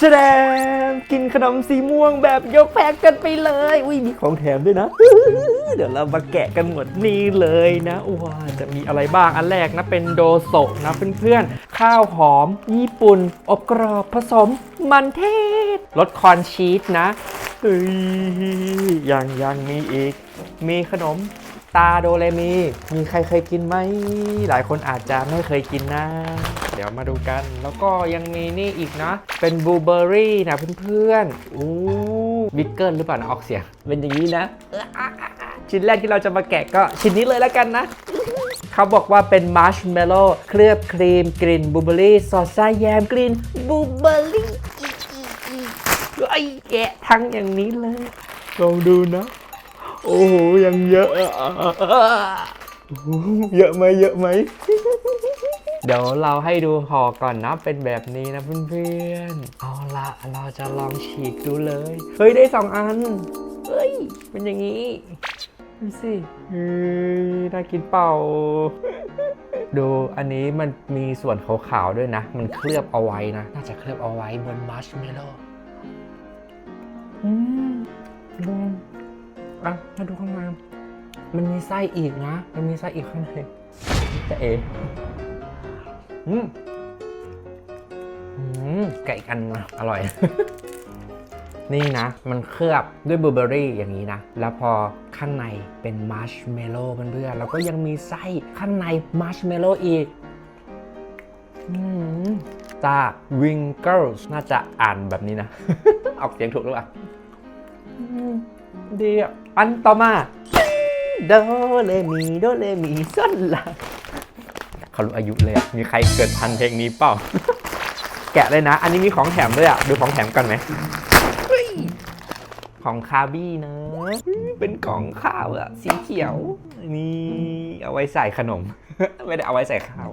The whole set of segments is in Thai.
แสดงกินขนมสีม่วงแบบยกแพ็กกันไปเลย อุ้ยมีของแถมด้วยนะ เดี๋ยวเรามาแกะกันหมดนี่เลยนะว้าจะมีอะไรบ้างอันแรกนะเป็นโดโซะนะเพื่อนๆ ข้าวหอม ญี่ปุ่น อบกรอบผสม มันเทศรสคอนชีสนะเฮ้ยยังยังมีอีก มีขนม ตาโดเรมี มีใครเคยกินไหม หลายคนอาจจะไม่เคยกินนะ เดี๋ยวมาดูกัน แล้วก็ยังมีนี่อีกนะ เป็นบลูเบอร์รี่นะเพื่อนๆอู้บิกเกิลหรือเปล่านะออกเสียง เป็นอย่างนี้นะ ชิ้นแรกที่เราจะมาแกะก็ชิ้นนี้เลยแล้วกันนะเขาบอกว่าเป็นมาร์ชเมลโล่เคลือบครีมกลิ่นบลูเบอร์รี่สอดไส้แยมกลิ่นบลูเบอร์รี่ไอ้แกะทั้งอย่างนี้เลยลองดูนะ โอ้โหยังเยอะอะโอ้โหเยอะไหมเยอะไหม เดี๋ยวเราให้ดูห่อก่อนนะเป็นแบบนี้นะเพื่อนๆ เอาละเราจะลองฉีกดูเลย เฮ้ยได้สองอัน เฮ้ย เป็นอย่างนี้ดูสิเฮ้ยน่ากินเปล่า ดูอันนี้มันมีส่วนขาวๆด้วยนะ มันเคลือบเอาไว้นะ น่าจะเคลือบเอาไว้บนมัชเมลโล่อืมดู อะมาดูข้างในมันมีไส้อีกนะ มันมีไส้อีกข้างในจะเออืมอืมไก่กันนะอร่อย นี่นะ มันเคลือบด้วยบลูเบอร์รี่อย่างนี้นะ แล้วพอข้างในเป็นมาร์ชเมลโล่เพื่อนๆแล้วก็ยังมีไส้ข้างในมาร์ชเมลโล่อีกอืมจากวิงเกิลน่าจะอ่านแบบนี้นะ ออกเสียงถูกหรือเปล่าอืมดีอะ อันต่อมาโดเรมีโดเรมีส้นละเขารู้อายุเลยอะมีใครเกิดทันเพลงนี้เปล่า แกะเลยนะ อันนี้มีของแถมด้วยอะ ดูของแถมกันไหม ของคาบี้นะ เป็นกล่องข้าวอะสีเขียว นี่เอาไว้ใส่ขนม ไม่ได้เอาไว้ใส่ข้าว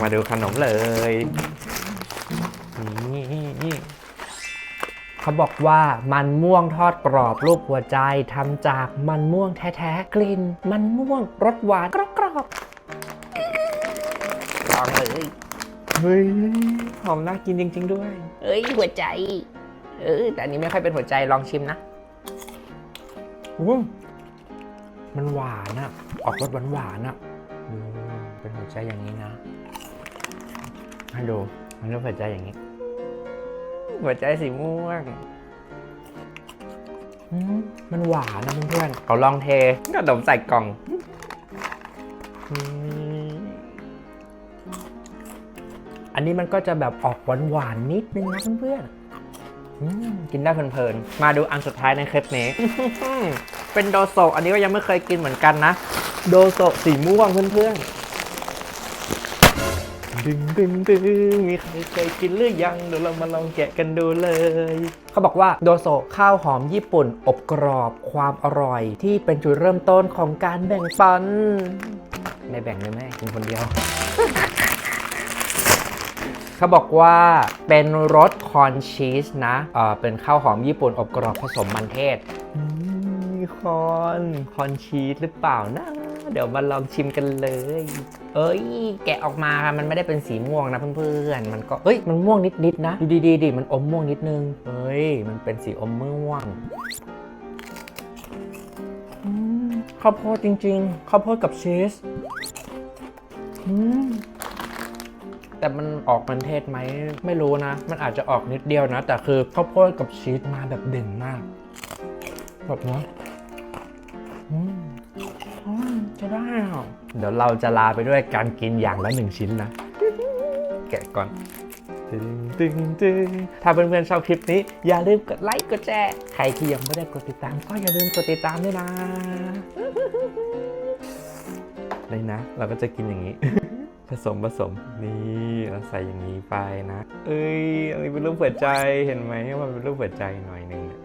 มาดูขนมเลย นี่ เขาบอกว่ามันม่วงทอดกรอบรูปหัวใจทำจากมันม่วงแท้ๆ กลิ่น มันม่วงรสหวานกรอบๆลองเลยเฮ้ยหอมน่ากินจริง ๆ ด้วย เอ้ยหัวใจ เออแต่อันนี้ไม่ค่อยเป็นหัวใจลองชิมนะอุ้มมันหวานอะออกรสหวานๆอะอืมเป็นหัวใจอย่างนี้นะให้ดูมันเป็นหัวใจอย่างนี้ หัวใจสีม่วงอืมมันหวานนะเพื่อนๆเขาลองเทขนมใส่กล่องอืมอันนี้มันก็จะแบบออกหวานๆนิดนึงนะเพื่อนๆอืมกินได้เพลินๆ มาดูอันสุดท้ายในคลิปนี้ เป็นโดโซะอันนี้ก็ยังไม่เคยกินเหมือนกันนะ โดโซะสีม่วงเพื่อนๆ ดึงดึงดึงมีใครเคยกินหรือยังเดี๋ยวเรามาลองแกะกันดูเลย เขาบอกว่าโดโซะข้าวหอมญี่ปุ่น อบกรอบความอร่อย ที่เป็นจุดเริ่มต้นของการแบ่งปันไม่แบ่งเลยแม่กินคนเดียวเขาบอกว่าเป็นรสคอนชีสนะเออเป็นข้าวหอมญี่ปุ่นอบกรอบผสมมันเทศอืมคอนคอนชีสหรือเปล่านะ เดี๋ยวมาลองชิมกันเลย เอ้ย แกะออกมามันไม่ได้เป็นสีม่วงนะเพื่อนๆ มันก็เอ้ย มันม่วงนิดๆนะ ดูดีๆดิมันอมม่วงนิดนึงเฮ้ย มันเป็นสีอมม่วงข้าวโพดจริง ๆ ข้าวโพดกับชีสแต่มันออกมันเทศไหมไม่รู้นะ มันอาจจะออกนิดเดียวนะ แต่คือข้าวโพดกับชีสมาแบบเด่นมาก แบบนี้ มจะได้อะเดี๋ยวเราจะลาไปด้วยการกินอย่างละหนึ่งชิ้นนะ แกะก่อนตึงตึงตึงถ้าเพื่อนๆชอบคลิปนี้ อย่าลืมกดไลค์กดแชร์ใครที่ยังไม่ได้กดติดตาม ก็อย่าลืมกดติดตามด้วยนะเลยนะ เราก็จะกินอย่างนี้ ผสมผสมนี่เราใส่อย่างนี้ไปนะ เอ้ยอันนี้เป็นรูปหัวใจเห็นไหมว่ามันเป็นรูปหัวใจหน่อยหนึงเนี่ย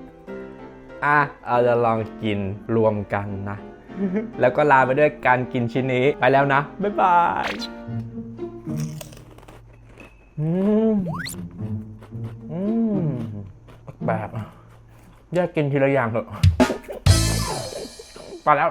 อะเราจะลองกินรวมกันนะ แล้วก็ลาไปด้วยการกินชิ้นนี้ไปแล้วนะ บ๊ายบายอืมอืมแบบแยกกินทีละอย่างเถอะไปแล้ว